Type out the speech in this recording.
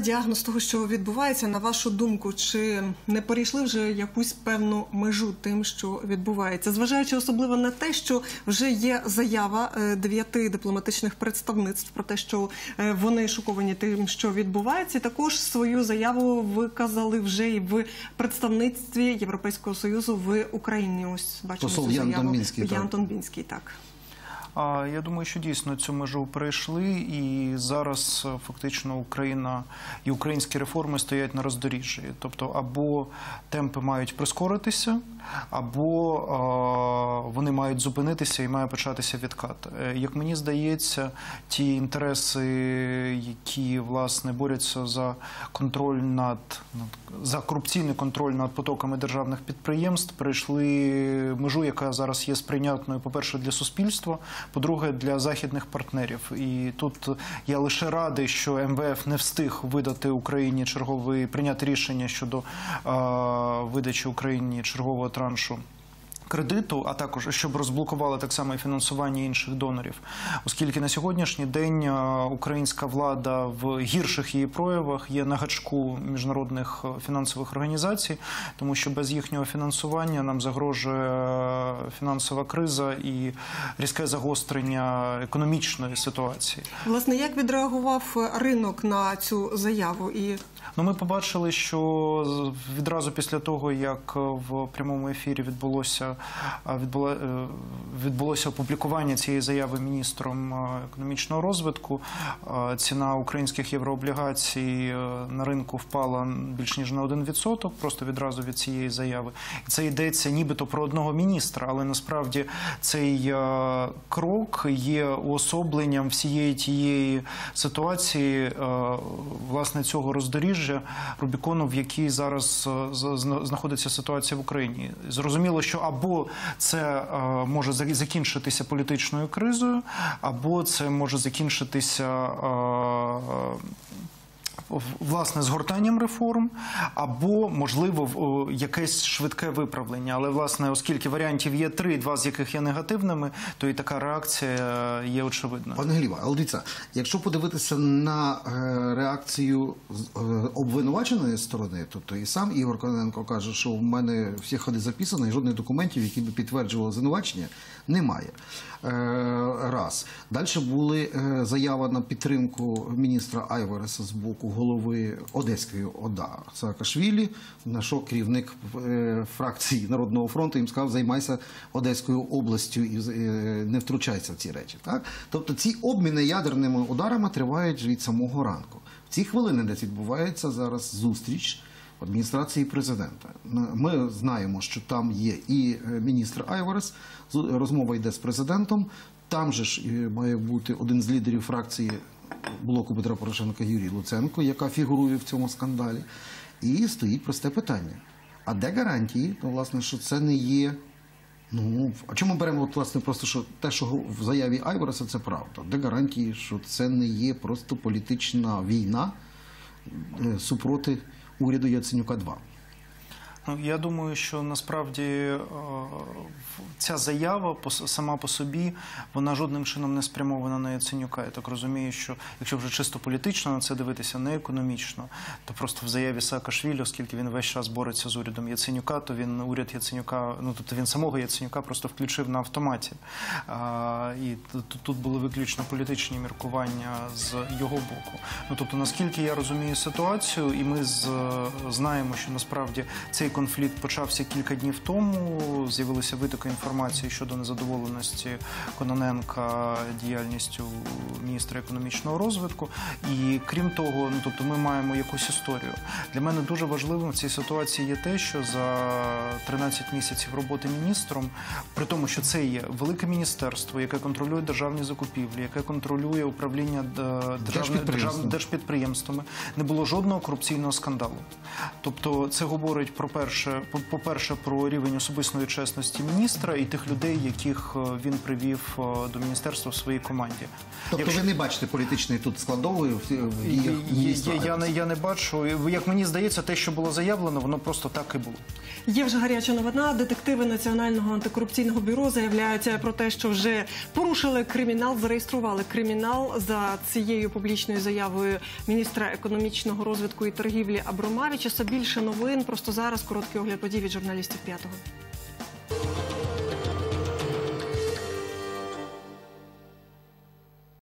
Діагноз того, що відбувається, на вашу думку, чи не перейшли вже якусь певну межу тим, що відбувається, зважаючи особливо на те, що вже є заява е, дев'яти дипломатичних представництв про те, що е, вони шоковані тим, що відбувається, і також свою заяву виказали вже і в представництві Європейського союзу в Україні. Ось бачимо Посол цю Ян заяву. Тонбінський, так. Ян Тонбінський, так. Я думаю, що дійсно цю межу перейшли, і зараз е, фактично Україна і українські реформи стоять на роздоріжжі. Тобто, або темпи мають прискоритися, або е, вони мають зупинитися і має початися відкат. Е, Як мені здається, ті інтереси, які власне борються за контроль над над- за корупційний контроль над потоками державних підприємств, перейшли межу, яка зараз є сприйнятною, по-перше, для суспільства, по-друге, для західних партнерів. І тут я лише радий, що МВФ не встиг видати Україні черговий прийняти рішення щодо видачі Україні чергового траншу. Кредиту, а також щоб розблокували так само і фінансування інших донорів, оскільки на сьогоднішній день е, українська влада в гірших її проявах є на гачку міжнародних е, фінансових організацій, тому що без їхнього фінансування нам загрожує е, фінансова криза і різке загострення економічної ситуації. Власне, як відреагував ринок на цю заяву і Ну, ми побачили, що відразу після того, як е, в прямому ефірі відбулося е, відбула, е, відбулося опублікування цієї заяви міністром економічного розвитку, ціна українських єврооблігацій на ринку впала більш ніж на 1%, просто відразу від цієї заяви. І це йдеться нібито про одного міністра, але насправді цей крок є уособленням всієї тієї ситуації, власне, цього роздоріжжя Рубікону, в якій зараз е, знаходиться ситуація в Україні. Зрозуміло, що або це е, може закінчитися політичною кризою, або це може закінчитися. Е, Власне, згортанням реформ, або можливо в- якесь швидке виправлення. Але власне, оскільки варіантів є три, два з яких є негативними, то і така реакція е, є очевидна. Пане Гліва, але дивіться, якщо подивитися на е, реакцію е, обвинуваченої сторони, тобто і сам Ігор Кононенко каже, що в мене всі ходи записані, жодних документів, які б підтверджували звинувачення, немає. Е, раз. Далі були е, заява на підтримку міністра Айвареса з боку голови Одеської ОДА Саакашвілі, на що керівник е, фракції Народного фронту їм сказав, займайся Одеською областю і е, не втручайся в ці речі. Так? Тобто ці обміни ядерними ударами тривають від самого ранку. В ці хвилини десь відбувається зараз зустріч адміністрації президента. Ми знаємо, що там є і е, міністр Айварес, розмова йде з президентом. Там же ж має бути один з лідерів фракції блоку Петра Порошенка Юрій Луценко, яка фігурує в цьому скандалі. І стоїть просте питання: а де гарантії? Ну, власне, що це не є. Ну, а чому беремо от, власне просто що те, що в заяві Айвареса, це правда? Де гарантії, що це не є просто політична війна е, супроти уряду Яценюка 2 Ну, я думаю, що насправді е, ця заява сама по собі вона жодним чином не спрямована на Яценюка. Я так розумію, що якщо вже чисто політично на це дивитися, не економічно, то просто в заяві Саакашвілі, оскільки він весь час бореться з урядом Яценюка, то він уряд Яценюка, ну тобто він самого Яценюка просто включив на автоматі. І тут, були виключно політичні міркування з його боку. Ну тобто, наскільки я розумію ситуацію, і ми з, знаємо, що насправді цей конфлікт почався кілька днів тому. З'явилися витоки інформації щодо незадоволеності Кононенка діяльністю міністра економічного розвитку. І крім того, ну тобто, ми маємо якусь історію. Для мене дуже важливим в цій ситуації є те, що за 13 місяців роботи міністром, при тому, що це є велике міністерство, яке контролює державні закупівлі, яке контролює управління е, державними Держпідприємствами. держпідприємствами, не було жодного корупційного скандалу. Тобто, це говорить про по-перше, по- по-перше, про рівень особистої чесності міністра і тих людей, яких е, він привів е, до міністерства в своїй команді. Тобто ви не бачите політичної тут складової в діях Я, міністра? я, я, не, я не бачу. Як мені здається, те, що було заявлено, воно просто так і було. Є вже гаряча новина. Детективи Національного антикорупційного бюро заявляють про те, що вже порушили кримінал, зареєстрували кримінал за цією публічною заявою міністра економічного розвитку і торгівлі Абромавічуса. Більше новин просто зараз короткий огляд подій від журналістів п'ятого.